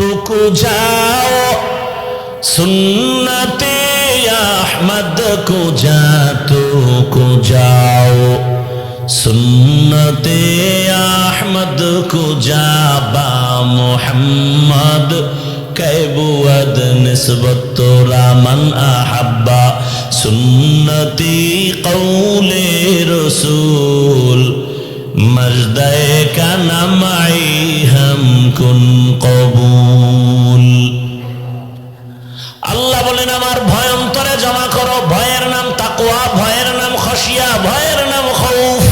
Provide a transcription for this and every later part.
তুকু যাও, সুন্নতে আহমদ কো যা তুকু যাও, সুন্নতে আহমদ কো যাবা মোহাম্মদ, কেবুয়াদ নিসবত তোরা মন আহাব্বা, সুন্নতি কৌলে রসুল। مجدے کا نمائی ہم کن قبول আল্লাহ বলেন আমার ভয় অন্তরে জমা করো ভয়ের নাম তাকুয়া ভয়ের নাম খসিয়া ভয়ের নাম খৌফ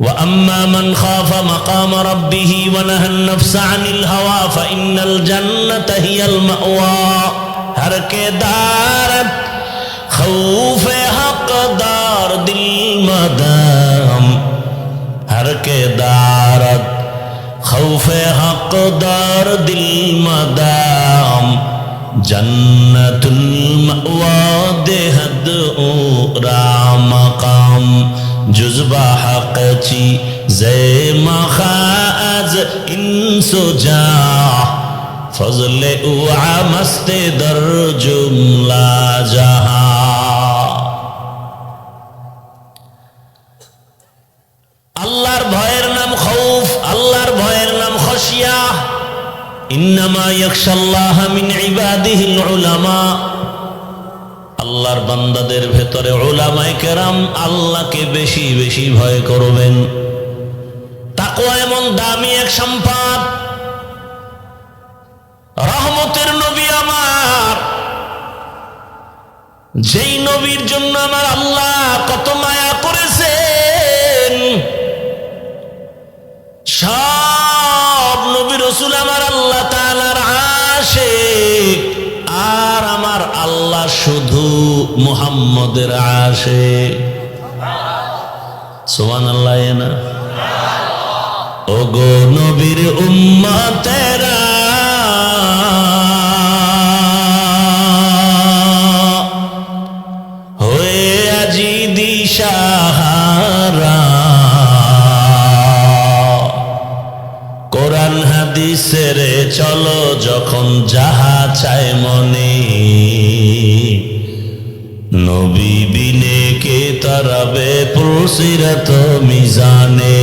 وأما من خاف مقام ربه ونهى النفس عن الهوى فإن الجنة هي المأوى ہر کے دار خوف حق دار دل مدار کے دارت خوف حق دار دل مدام جنت المأوا دہد اورا مقام جزبہ حق چی زی مخاز انسو جاہ فضل اوعا مست در جملہ جہاں আল্লাহর বান্দাদের ভেতরে উলামায়ে কেরাম আল্লাহকে বেশি বেশি ভয় করবেন। তাকওয়া এমন দামি এক সম্পদ। রহমতের নবী আমার। যেই নবীর জন্য আমার আল্লাহ কত মায়া করেছেন। সব রসুল আমার আল্লাহ তালার আসে আর আমার আল্লাহ শুধু মুহাম্মদের আসে সোমান আল্লাহ না? ও গো নবীর উম্মতেরা হয়ে যাহা চায় মনে। নবী বিনে কে তারাবে প্রসিরত মিজানে।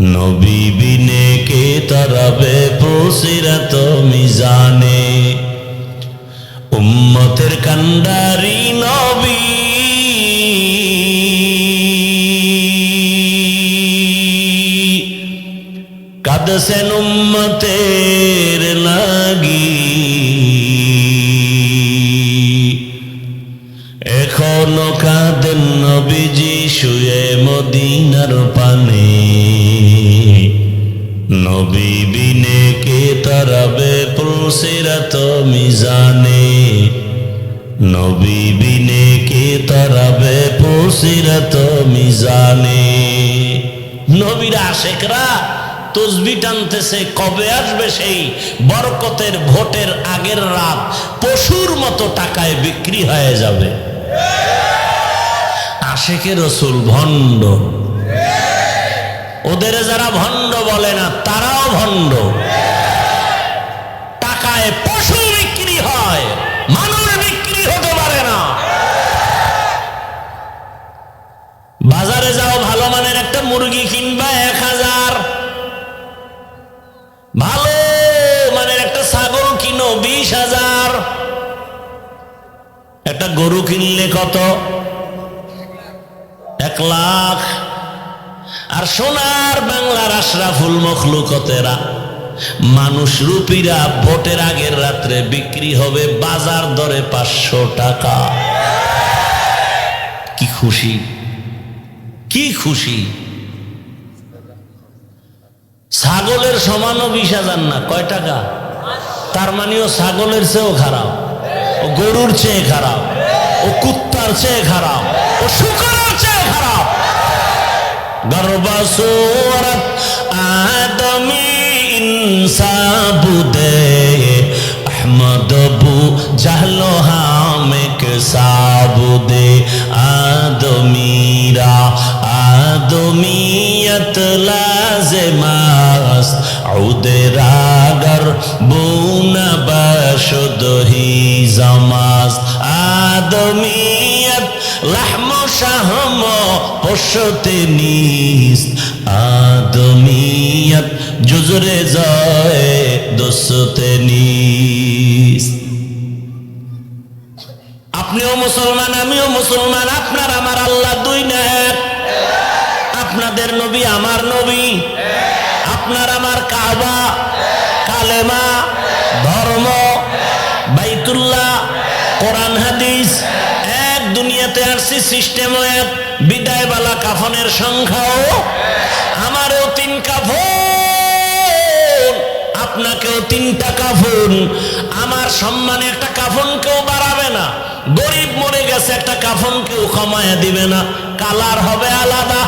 নবী বিনে কে তারাবে প্রসিরত মিজানে। উম্মতের কান্ডারি নবী কাদসেন উম্মতের লাগি। এখনও কাঁদেন নবীজি শুয়ে মদিনার পানে। নবী বিনে কে তারাবে প্রসিরাত মিজানে। নবী বিনে কে তারাবে প্রসিরাত মিজানে। নবীর আশেকরা তসবি টানতেছে, কবে আসবে সেই বরকতের ভোটের আগের রাত? পশুর মতো টাকায় বিক্রি হয়ে যাবে। আশেকের রসুল ভণ্ড। ওদের যারা ভণ্ড বলে না, তারাও ভণ্ড। টাকায় পশু গরু কিনলে কত? এক লাখ। আর সোনার বাংলার আশরাফুল মখলুকতেরা, মানুষ রূপীরা ভোটের আগের রাত্রে বিক্রি হবে বাজার দরে পাঁচশো টাকা। কি খুশি কি খুশি। ছাগলের সমানও বিশ হাজার না, কয় টাকা? তার মানে ও ছাগলের চেয়েও খারাপ গরুর চেয়ে খারাপ। ও কুত্তার চেয়ে খারাপ, ও শুকরের চেয়ে খারাপ। গর্বাসুরত আদমি ইনসাবুদে, আহমদ বু জাহলো হামেক সাবুদে। আদমিরা আদমিয়ত লাজমাস আউদেরা গর বুনা বাসুদহি জামাস্ত আদমিয়ত লাহম শাহম পশতে নিস আদমিয়ত জুজরে জয় দোসতে নিস আপনিও মুসলমান, আমিও মুসলমান, আপনার আমার আল্লাহ দুই না আপনাদের নবী আমার নবী। আপনার আমার কাবা, কালেমা, ধর্ম, বাইতুল্লাহ কোরআন, হাদিস, এক দুনিয়াতে আসছি সিস্টেম এক বিদায় বালা কাফনের সংখ্যাও আমারও তিন কাফন, আপনাকেও তিনটা কাফন, আমার সম্মানে একটা কাফন কেউ বাড়াবে না, গরিব মরে গেছে একটা কাফন কেউ ক্ষমায় দিবে না, কালার হবে আলাদা।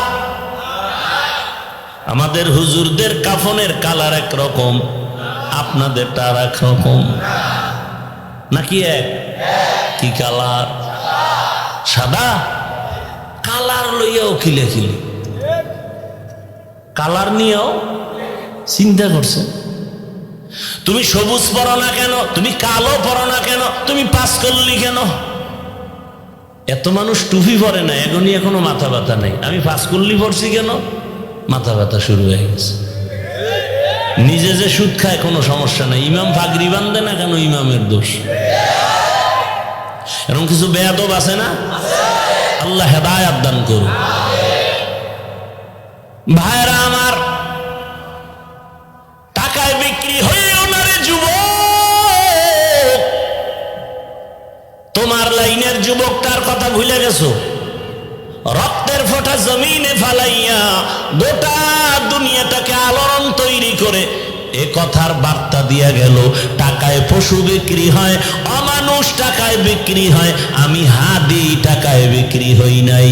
আমাদের হুজুরদের কাফনের কালার এক রকম, আপনাদেরটা আর এক রকম। নাকি এক? কি কালার? সাদা? কালার লইয়াও খিলে খিলে কালার নিয়েও চিন্তা করছে। তুমি সবুজ পড়ো না কেন? তুমি কালো পড়ো না কেন? তুমি পাস করলি কেন? এত মানুষ টুপি পরে না এখনই এখনও মাথা ব্যথা নেই। আমি পাস করলি পড়ছি কেন? মাথা ব্যথা শুরু হয়ে গেছে। নিজে যে সুদ খায় কোনো সমস্যা নেই। ইমাম ফাগরি বান্ধে না কেন ইমামের দোষ? এরকম কিছু বেয়াদব আছে না? আল্লাহ হেদায়াত দান করুন। ভাইরা আমার, টাকায় বিক্রি হয়েও না রে যুবক। তোমার লাইনের যুবকটার কথা ভুলে গেছো? রক্তের ফোঁটা জমিনে ফালাইয়া গোটা দুনিয়াটাকে আলোড়ন তৈরি করে কথার বার্তা দিয়া গেল, টাকায় পশু বিক্রি হয়, অমানুষ টাকায় বিক্রি হয়, আমি হা হাদি টাকায় বিক্রি হই নাই।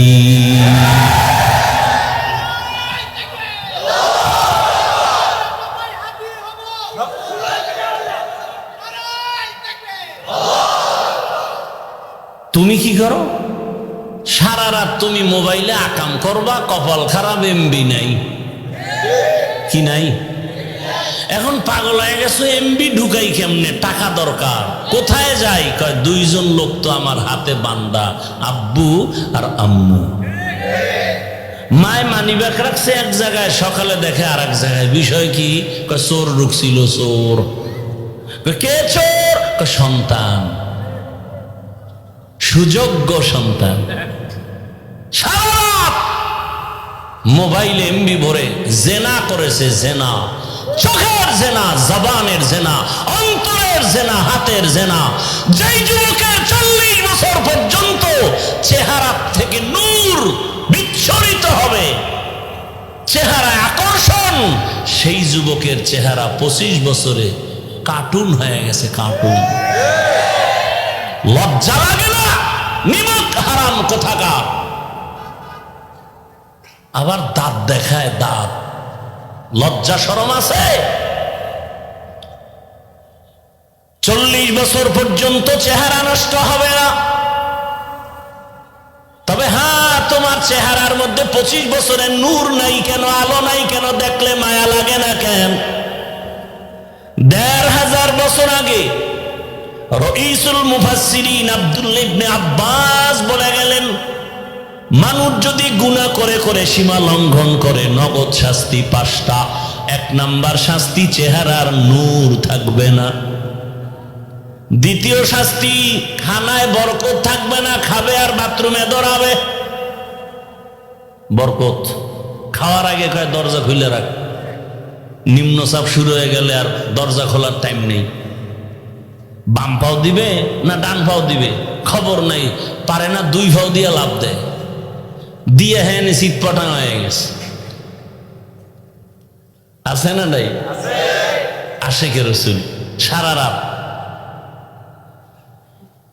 তুমি কি করো? সারা রাত তুমি মোবাইলে আকাম করবা, কপাল খারাপ, এমবি নাই। কি নাই? এখন পাগল হয়ে গেছো এমবি ঢুকাই কেমনে? টাকা দরকার। কোথায় যাই? কয়, দুইজন লোক তো আমার হাতে বান্দা, আব্বু আর আম্মু। মায় মানি রাখছে এক জায়গায়, সকালে দেখে আর এক জায়গায়। বিষয় কি? চোর ঢুকছিল, চোর। কে চোর? সন্তান। সুযোগ্য সন্তান। রাত এমবি ভরে জেনা করেছে, জেনা। জেনা, জবানের জেনা, অন্তরের জেনা, হাতের জেনা। যেই যুবকের চল্লিশ বছর পর্যন্ত চেহারা থেকে নূর বিচ্ছরিত হবে। চেহারা আকর্ষণ, সেই যুবকের চেহারা পঁচিশ বছরে কার্টুন হয়ে গেছে, কার্টুন। লজ্জা লাগে না, নিমক হারাম কোথাকার। আবার দাঁত দেখায় দাঁত। লজ্জা সরম আছে? চল্লিশ বছর পর্যন্ত চেহারা নষ্ট হবে না। তবে হ্যাঁ তোমার চেহারার মধ্যে পঁচিশ বছরের নূর নাই কেন, আলো নাই কেন, দেখলে মায়া লাগে না কেন? দেড় হাজার বছর আগে রইসুল মুফাসসিরিন আব্দুল আব্বাস বলে গেলেন, মানুষ যদি গুনাহ করে করে সীমা লঙ্ঘন করে, নগদ শাস্তি পাঁচটা, এক নাম্বার শাস্তি চেহারার নূর থাকবে না। দ্বিতীয় শাস্তি খানায় বরকত থাকবে না খাবে আর বাথরুমে দৌড়াবে। বরকত খাওয়ার আগে কয় দরজা খুলে রাখ। নিম্নচাপ শুরু হয়ে গেলে আর দরজা খোলার টাইম নেই। বাম পাও দিবে না ডান পাও দিবে? খবর নাই পারে না দুই পাও দিয়ে লাভ দেয়। দিয়ে হ্যাঁ শীত পটাং হয়ে গেছে। আছে না নাই? আসে কে রসুল সারা রাত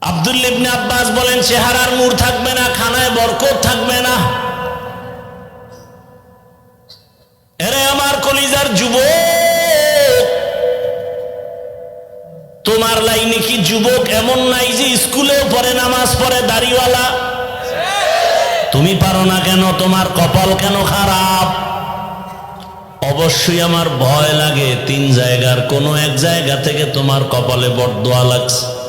আব্দুল ইবনে আব্বাস বলেন, চেহারার নূর থাকবে না, খানায় বরকত থাকবে না। এরে আমার কলিজার যুবক, তোমার লাইনে কি যুবক এমন নাই যে স্কুলেও পড়ে, নামাজ পড়ে, দাড়িওয়ালা? তুমি পারো না কেন? তোমার কপাল কেন খারাপ? অবশ্যই আমার ভয় লাগে, তিন জায়গার, কোনো এক জায়গা থেকে তোমার কপালে বরদোয়া লাগছে।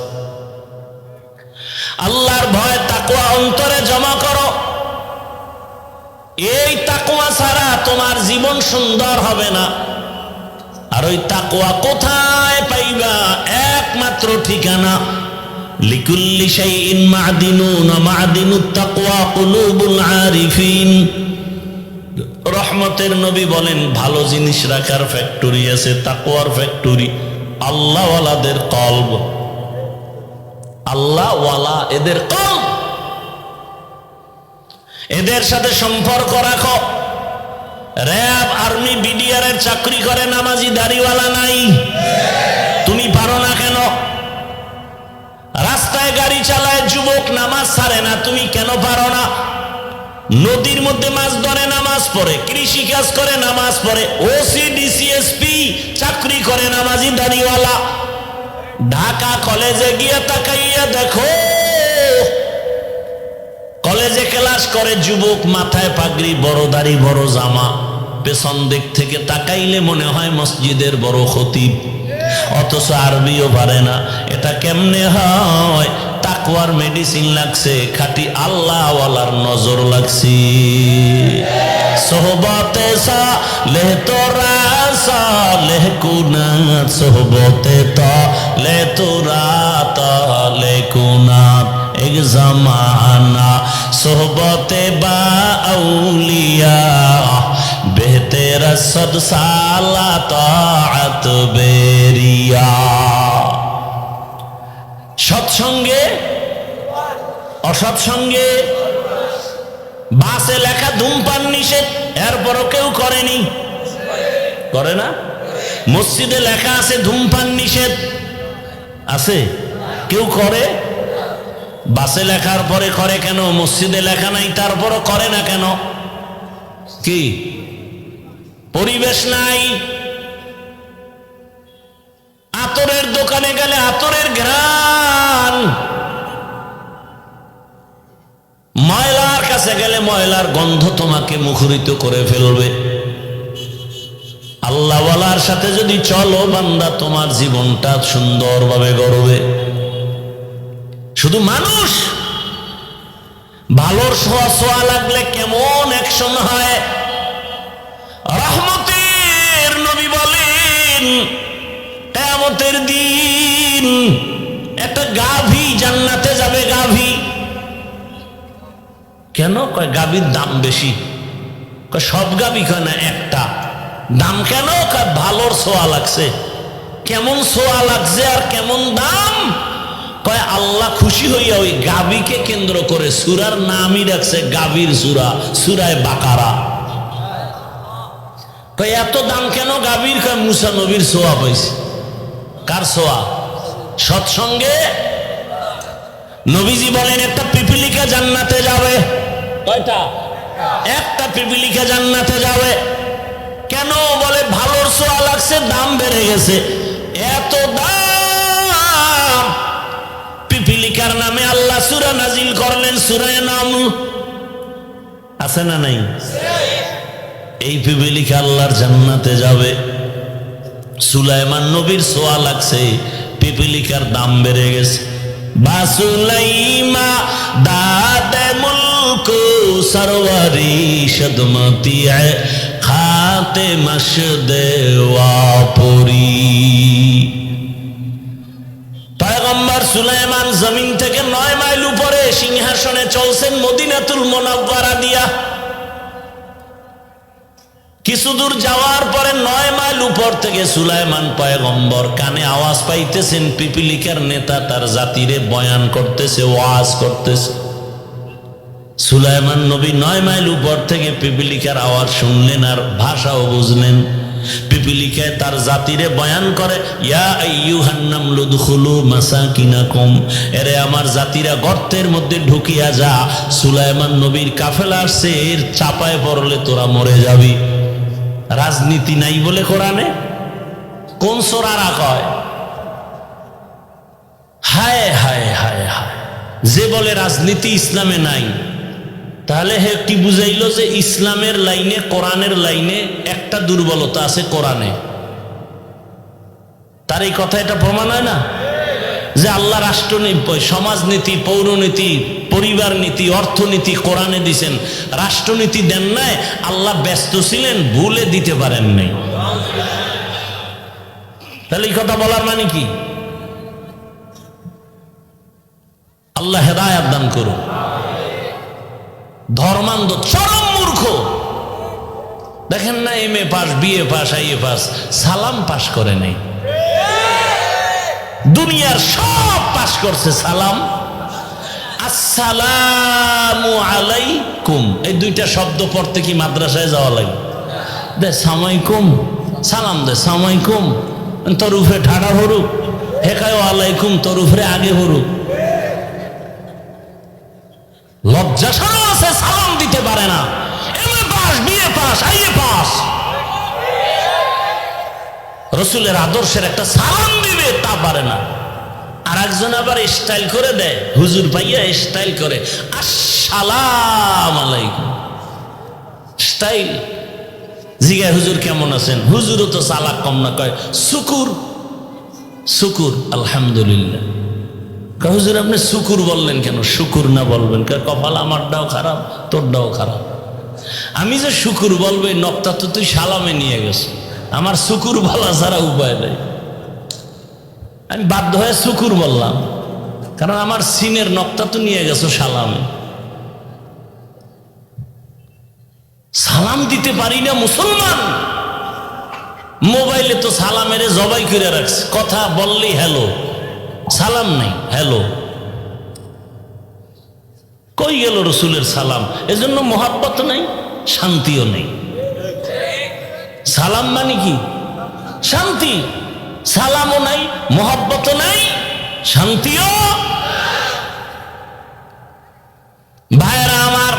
আল্লাহর ভয় তাকুয়া অন্তরে জমা করো। এই তাকুয়া ছাড়া তোমার জীবন সুন্দর হবে না। আর ওই তাকুয়া কোথায় পাইবা? একমাত্র ঠিকানা। লিকুল্লি শাইইন মাদিনুন মাদিনুত তাকওয়া কুলুবুল আরিফিন। রহমতের নবী বলেন, ভালো জিনিস রাখার ফ্যাক্টরি আছে, তাকওয়ার ফ্যাক্টরি আল্লাহওয়ালাদের কলব। আল্লাহওয়ালা এদের কলব এদের সাথে সম্পর্ক রাখো। র্যাব, আর্মি, বিডিআর এর চাকরি করে, নামাজি, দাড়িওয়ালা নাই। তুমি পারো না কেন? রাস্তায় গাড়ি চালায় যুবক, নামাজ ছাড়ে না, তুমি কেন পারো না? নদীর মধ্যে মাছ ধরে, নামাজ পড়ে। কৃষি কাজ করে, নামাজ পড়ে। ওসি ডিসিএসপি চাকরি করে, নামাজি, দাড়িওয়ালা। ঢাকা কলেজে গিয়ে তাকাইয়া দেখো। কলেজে ক্লাস করে যুবক, মাথায় পাগড়ি, বড় দাড়ি, বড় জামা। পেছন দিক থেকে তাকাইলে মনে হয় মসজিদের বড় খতিব। অথচ আরবিও পারে না। এটা কেমনে হয়? তাকুয়ার মেডিসিন লাগছে, খাটি আল্লাহওয়ালার নজর লাগছে। সোহবতে সা লেহ তোরা সা লেহ সোহবতে তা লে তোরা তা লে কুনাত এক জামানা সোহবতে বা আউলিয়া, বেহতের সদ সালা তাআত বেরিয়া। সৎসঙ্গে, অসৎসঙ্গে বাসে লেখা ধূমপান নিষেধ, এরপরও কেউ করেনি। করে না? মসজিদে লেখা আছে ধূমপান নিষেধ। আছে? কেউ করে? বাসে লেখার পরে করে কেন? মসজিদে লেখা নাই, তারপরও করে না কেন? কি? পরিবেশ নাই। আতরের দোকানে গেলে আতরের ঘ্রাণ। ময়লার কাছে গেলে ময়লার গন্ধ তোমাকে মুখরিত করে ফেলবে। আল্লাহওয়ালার সাথে যদি চলো, বান্দা তোমার জীবনটা সুন্দরভাবে গড়বে। শুধু মানুষ। ভালোর সোয়া সোয়া লাগলে কেমন অ্যাকশন হয়? নবী বলেন কেমতের দিন একটা গাভী জান্নাতে যাবে, গাভী। কেন? কয়, গাভীর দাম বেশি। সব গাভী কয় না, একটা। দাম কেন? ভালোর সোয়া লাগছে। কেমন সোয়া লাগছে আর কেমন দাম? কয় আল্লাহ খুশি হইয়া ওই গাভীকে কেন্দ্র করে সুরার নামই রাখছে গাভীর সুরা সুরায় বাকারা। কয় এত দাম কেন গাভীর? কয় মুসা নবীর সোয়া পাইছে। কার সোয়া? সৎসঙ্গে? নবীজি বলেন একটা পিপিলিকা জান্নাতে যাবে। কয়টা? একটা পিপিলিকা জান্নাতে যাবে। কেন বলে ভালোর সোয়া লাগছে, দাম বেড়ে গেছে। এত দাম। পিপিলিকার নামে আল্লাহ সুরা নাজিল করলেন, সুরায় নাম। আছে না নাই? এই পিপিলিকা আল্লাহর জান্নাতে যাবে। সুলাইমান নবীর সোয়া লাগছে, পিপিলিকার দাম বেড়ে গেছে। বাসুলাইমা দাদে মুলক, সরওয়ারি সদমতি খাতে মশ দেওয়া পুরি পয়গম্বর সুলাইমান জমিন থেকে নয় মাইল উপরে সিংহাসনে চলছেন মদিনাতুল মোনাব্বারা দিয়া। কিছু দূর যাওয়ার পরে নয় মাইল উপর থেকে সুলাইমান পয়গম্বর কানে আওয়াজ পাইতেছেন, পিপিলিকার নেতা তার জাতিরে বয়ান করতেছে, ওয়াজ করতেছে। সুলাইমান নবী নয় মাইল উপর থেকে পিপিলিকার আওয়াজ শুনলেন আর ভাষাও বুঝলেন। পিপিলিকায় তার জাতিরে বয়ান করে এরে আমার জাতিরা গর্তের মধ্যে ঢুকিয়া যা, সুলাইমান নবীর কাফেলা আসছে, এর চাপায় পড়লে তোরা মরে যাবি। রাজনীতি নাই বলে কোরআনে? কোন সোরারা কয়? হায় হায় হায় হায়। যে বলে রাজনীতি ইসলামে নাই তাহলে হে কি বুঝাইলো যে ইসলামের লাইনে, কোরআনের লাইনে একটা দুর্বলতা আছে কোরআনে। তার এই কথা এটা প্রমাণ হয় না? যে আল্লাহ রাষ্ট্রনীতি, সমাজনীতি, পৌরনীতি পরিবার নীতি অর্থনীতি কোরআনে দিছেন। রাষ্ট্রনীতি দেন নাই, আল্লাহ ব্যস্ত ছিলেন, ভুলে দিতে পারেন নাই। তাহলে এই কথা বলার মানে কি? আল্লাহ হেদায়াত দান করুন। ধর্মান্ধ, চরম মূর্খ। দেখেন না, M A pass BA pass, I A pass, সালাম পাস করে নাই। দুনিয়ার সব পাস করছে সালাম। আসসালামু আলাইকুম। এই দুইটা শব্দ পড়তে কি মাদ্রাসায় যাওয়া লাগে? দে সামাইকুম সালাম দে সামাইকুম তোর উপরে ঠাড়া হরুক হেকায় আলাইকুম তোর উপরে আগে হরুক লজ্জা রসুলের আদর্শের একটা সালাম দিবে তা পারে না। আর একজন আবার স্টাইল করে দেয় হুজুর পাইয়া স্টাইল করে আসসালাম আলাইকুম স্টাইল জিগায় হুজুর কেমন আছেন? হুজুরও তো চালাক কম না কয় শুকুর। শুকুর আলহামদুলিল্লাহ। হুজুর আপনি শুকুর বললেন কেন? শুকুর না বলবেন। কয়, কপাল আমারটাও খারাপ তোরটাও খারাপ। আমি যে শুকুর বলবে নকটা তো তুই সালামে নিয়ে গেছ আমার শুকুর বলা ছাড়া উপায় নেই। আমি বাধ্য হয়ে শুকুর বললাম, কারণ আমার সিনের নকটা তো নিয়ে গেছো সালাম। সালাম দিতে পারি না মুসলমান। মোবাইলে তো সালামের জবাই করে রাখছে। কথা বললেই হ্যালো। সালাম নেই, হ্যালো। কই গেল রসুলের সালাম? এজন্য মোহাব্বত নেই, শান্তিও নেই। সালাম মানে কি? শান্তি। সালামও নাই মোহাব্বত নাই, শান্তিও ভাইরা আমার,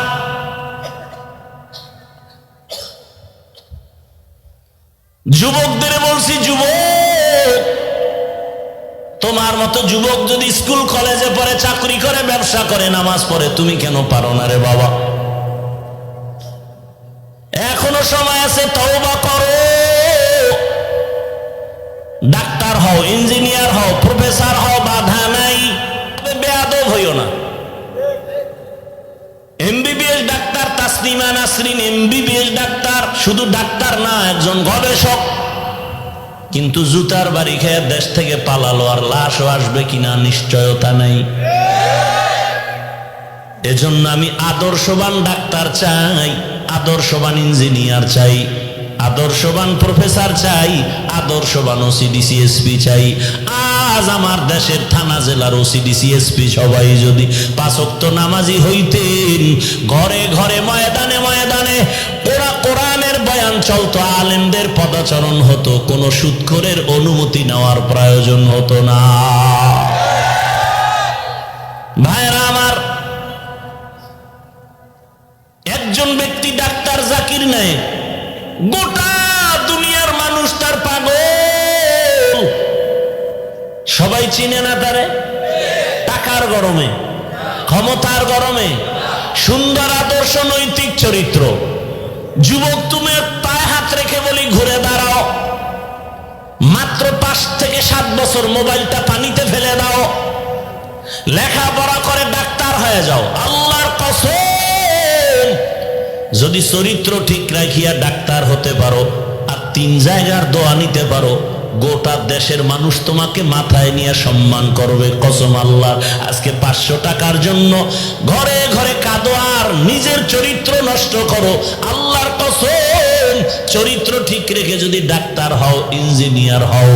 যুবকদের বলছি, যুবক, তোমার মতো যুবক যদি স্কুল, কলেজে পড়ে, চাকরি করে, ব্যবসা করে, নামাজ পড়ে, তুমি কেন পারো না রে বাবা? এখনও সময় আছে তওবা ডাক্তার হও, ইঞ্জিনিয়ার হও, প্রফেসর হও, বাধা নাই। বেয়াদব হইও না। এমবিবিএস ডাক্তার তাসলিমা নাসরিন, এমবিবিএস ডাক্তার শুধু ডাক্তার না, একজন গবেষক। কিন্তু জুতার বাড়ি খেয়ে দেশ থেকে পালালো, আর লাশও আসবে কিনা নিশ্চয়তা নেই। এজন্য আমি আদর্শবান ডাক্তার চাই, আদর্শবান ইঞ্জিনিয়ার চাই। আদর্শবান প্রফেসর চাই, আদর্শবান ওসিডিসি এসপি চাই। আজ আমার দেশের থানা জেলার ওসিডিসি এসপি সবাই যদি পাঁচক্ত নামাজি হইতেন, ঘরে ঘরে ময়দানে ময়দানে ওরা কোরআনের বয়ান চলতো, আলেমদের পদাচরণ হতো, কোনো সুৎখরের অনুমতি নেওয়ার প্রয়োজন হতো না। ভাইরা আমার, একজন ব্যক্তি ডাক্তার জাকির নায়ক গোটা দুনিয়ার মানুষ তার পাগল। সবাই চিনে না তারে? টাকার গরমে, ক্ষমতার গরমে, সুন্দর আদর্শ নৈতিক চরিত্র। যুবক, তুমি পায়ে হাত রেখে বলি, ঘুরে দাঁড়াও। মাত্র পাঁচ থেকে সাত বছর মোবাইলটা পানিতে ফেলে দাও। লেখাপড়া করে ডাক্তার হয়ে যাও। আল্লাহর কসম যদি চরিত্র ঠিক রাখিয়া ডাক্তার হতে পারো, আর তিন জায়গার দোয়া নিতে পারো, গোটা দেশের মানুষ তোমাকে মাথায় নিয়ে সম্মান করবে, কসম আল্লাহ। আজকে পাঁচশো টাকার জন্য ঘরে ঘরে কাঁদো আর নিজের চরিত্র নষ্ট করো, আল্লাহর কসম চরিত্র ঠিক রেখে যদি ডাক্তার হও, ইঞ্জিনিয়ার হও,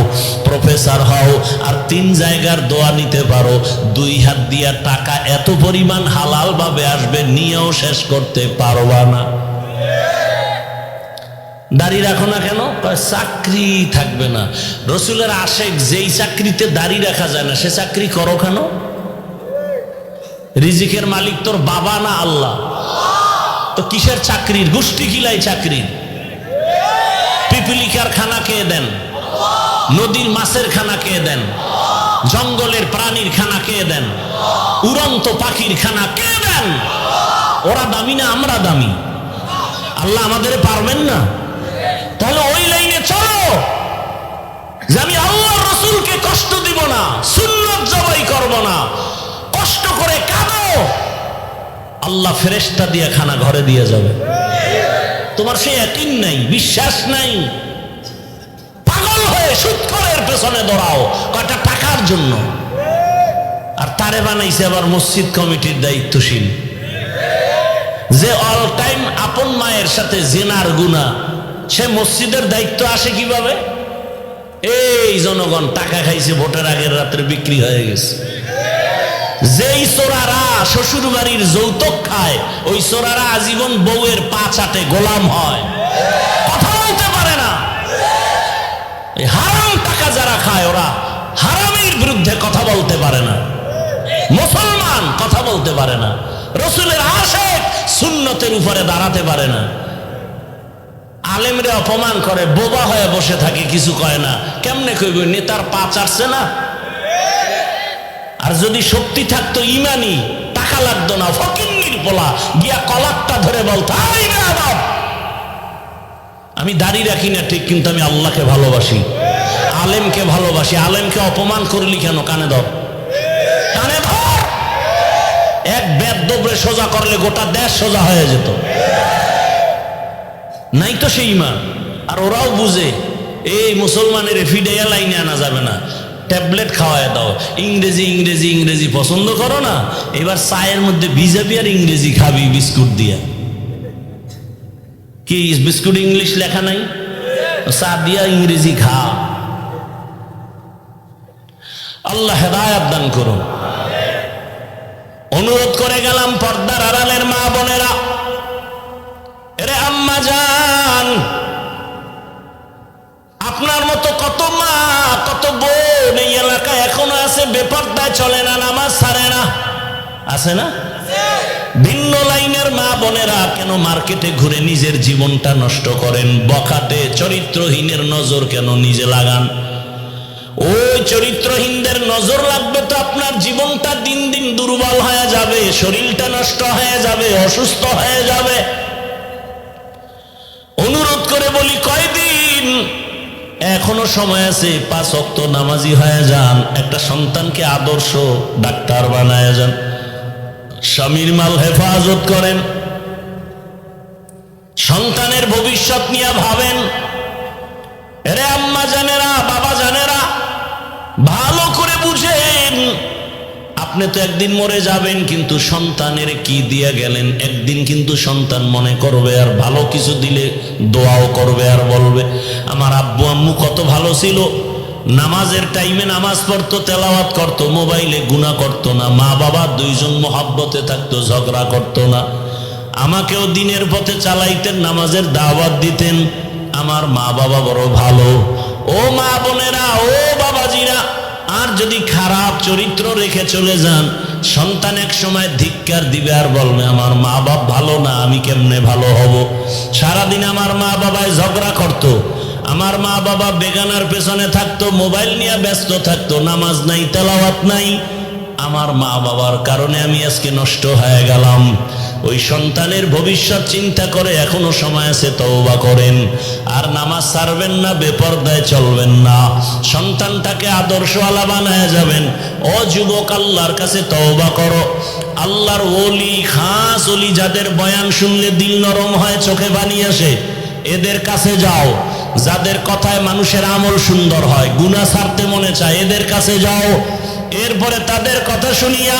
প্রফেসর হও, আর তিন জায়গার দোয়া নিতে পারো, দুই হাত দিয়া টাকা এত পরিমাণ হালাল ভাবে আসবে, নিয়েও শেষ করতে পারবা না। দাড়ি রাখো না কেন? চাকরি থাকবে না। রসুলের আশেক যেই চাকরিতে দাড়ি রাখা যায় না, সে চাকরি করো কেন? রিজিকের মালিক তোর বাবা না আল্লাহ? তো কিসের চাকরির? গোষ্ঠী কিলাই চাকরির। পিপিলিকার খানা খেয়ে দেন? নদীর মাছের খানা খেয়ে দেন? জঙ্গলের প্রাণীর খানা খেয়ে দেন? উড়ন্ত পাখির খানা কে দেন? ওরা দামি না আমরা দামি? আল্লাহ আমাদের পারবেন না? তাহলে ওই লাইনে চলো। যে আমি আল্লাহ রসুলকে কষ্ট দিব না, সুন্নত জবাই করব না, কষ্ট করে কাঁদো। আল্লাহ ফেরেস্তা দিয়ে খানা ঘরে দিয়ে যাবে। তোমার সে একই নাই, বিশ্বাস নাই। পেছনে দৌড়াও। কয়টা? টাকার জন্য। আর তারে বানাইছে আবার মসজিদ কমিটির দায়িত্বশীল। যে অল টাইম আপন মায়ের সাথে জেনার গুণা, সে মসজিদের দায়িত্ব আসে কীভাবে? এই জনগণ টাকা খাইছে, ভোটের আগের রাত্রে বিক্রি হয়ে গেছে। যেই চোরারা শ্বশুর বাড়ির যৌতুক খায়, ওই চোরারা আজীবন বউয়ের পা চাটে, গোলাম হয়। মুসলমান কথা বলতে পারে না। রসুলের আশেক সুন্নতের উপরে দাঁড়াতে পারে না। আলেমরে অপমান করে, বোবা হয়ে বসে থাকে, কিছু কয় না। কেমনে কইব, নেতার পা চাটছে না? আর যদি শক্তি থাকতো ইমানি, টাকা লাগতো না, ফকিন্নির পোলা, গিয়া কলারটা ধরে বলতো! আমি দাড়ি রাখি না ঠিক, কিন্তু আমি আল্লাহকে ভালোবাসি। আলেমকে ভালোবাসি। আলেমকে অপমান করলি কেন? কানে ধর। এক বেদ দোবরে সোজা করলে গোটা দেশ সোজা হয়ে যেত। নাই তো সেই ইমান। আর ওরাও বুঝে, এই মুসলমানের ফিডাইয়া লাইনে আনা যাবে না। ট্যাবলেট খাওয়ায় দাও। ইংরেজি ইংরেজি ইংরেজি পছন্দ করো না, এবার চায়ের মধ্যে বিজেপি আর ইংরেজি খাবি বিস্কুট দিয়া। কি, বিস্কুট ইংলিশ লেখা নাই? চা দিয়া ইংরেজি খা। আল্লাহ হেদায়াত দান করুন। অনুরোধ করে গেলাম পর্দার আড়ালের মা বোনেরা। এরে আম্মা যান আপনার মতো কত মা, কত বোন এই এলাকায় এখনও আছে, বেপর্দায় চলে না, নামাজ ছাড়ে না। আছে না? ভিন্ন লাইনের মা বোনেরা কেন মার্কেটে ঘুরে নিজের জীবনটা নষ্ট করেন? বখাটে, চরিত্রহীনের নজর কেন নিজে লাগান? ওই চরিত্রহীনদের নজর লাগবে তো আপনার জীবনটা দিন দিন দুর্বল হয়ে যাবে, শরীরটা নষ্ট হয়ে যাবে, অসুস্থ হয়ে যাবে। অনুরোধ করে বলি, কয়দিন? এখনও সময় আছে, পাঁচ অক্ত নামাজি হয়ে যান, একটা সন্তানকে আদর্শ ডাক্তার বানায় যান, স্বামীর মাল হেফাজত করেন, সন্তানের ভবিষ্যৎ নিয়ে ভাবেন। এরে আম্মা জানেরা বাবা জানেরা ভালো করে বুঝেন আপনি তো একদিন মরে যাবেন, কিন্তু সন্তানের কি দিয়ে গেলেন? একদিন কিন্তু সন্তান মনে করবে আর ভালো কিছু দিলে দোয়াও করবে আর বলবে, আমার আব্বু আম্মু কত ভালো ছিল। নামাজের টাইমে নামাজ পড়তো, তেলাওয়াত করতো, মোবাইলে গুণা করতো না, মা বাবা দুইজন মহাব্বতে থাকতো, ঝগড়া করতো না। আমাকেও দিনের পথে চালাইতেন, নামাজের দাওয়াত দিতেন। আমার মা বাবা বড় ভালো। ও মা বোনেরা, ও বাবাজিরা আর যদি খারাপ চরিত্র রেখে চলে যান, সন্তান এক সময় ধিক্কার দিবে আর বলবে, আমার মা বাপ ভালো না, আমি কেমনে ভালো হব? সারাদিন আমার মা বাবায় ঝগড়া করতো। আমার মা বাবা বেগানার পেছনে থাকতো, মোবাইল নিয়ে ব্যস্ত থাকতো, নামাজ নাই, তেলাওয়াত নাই। আমার মা বাবার কারণে আমি আজকে নষ্ট হয়ে গেলাম। ওই সন্তানের ভবিষ্যৎ চিন্তা করে, এখনও সময় আছে তওবা করেন। আর নামাজ ছাড়বেন না, বেপরদায় চলবেন না। সন্তানটাকে আদর্শওয়ালা বানায় যাবেন। ও যুবক, আল্লাহর কাছে তওবা করো। আল্লাহর ওলি, খাস ওলি যাদের বয়ান শুনলে দিল নরম হয়, চোখে বানিয়ে আসে, এদের কাছে যাও। যাদের কথায় মানুষের আমল সুন্দর হয় গুণা ছাড়তে মনে চায়, এদের কাছে যাও। এরপরে তাদের কথা শুনিয়া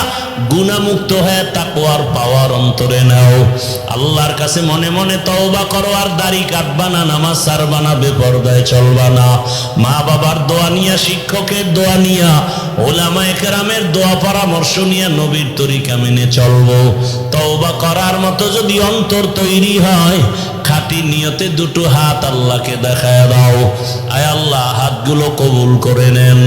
গুণামুক্ত হয়ে তাকওয়ার পাওয়ার অন্তরে নাও। আল্লাহর কাছে মনে মনে তওবা করো, আর দাড়ি কাটবা না, নামাজ সারবা না, বেপরদায় চলবা না। মা বাবার দোয়া নিয়া, শিক্ষকের দোয়া নিয়া ওলামা একরামের দোয়া পরামর্শ নিয়ে নবীর তরিকা মেনে চলবো। তওবা করার মতো যদি অন্তর তৈরি হয়, খাঁটি নিয়তে দুটো হাত আল্লাহকে দেখায় দাও। আয় আল্লাহ, হাতগুলো কবুল করে নেন।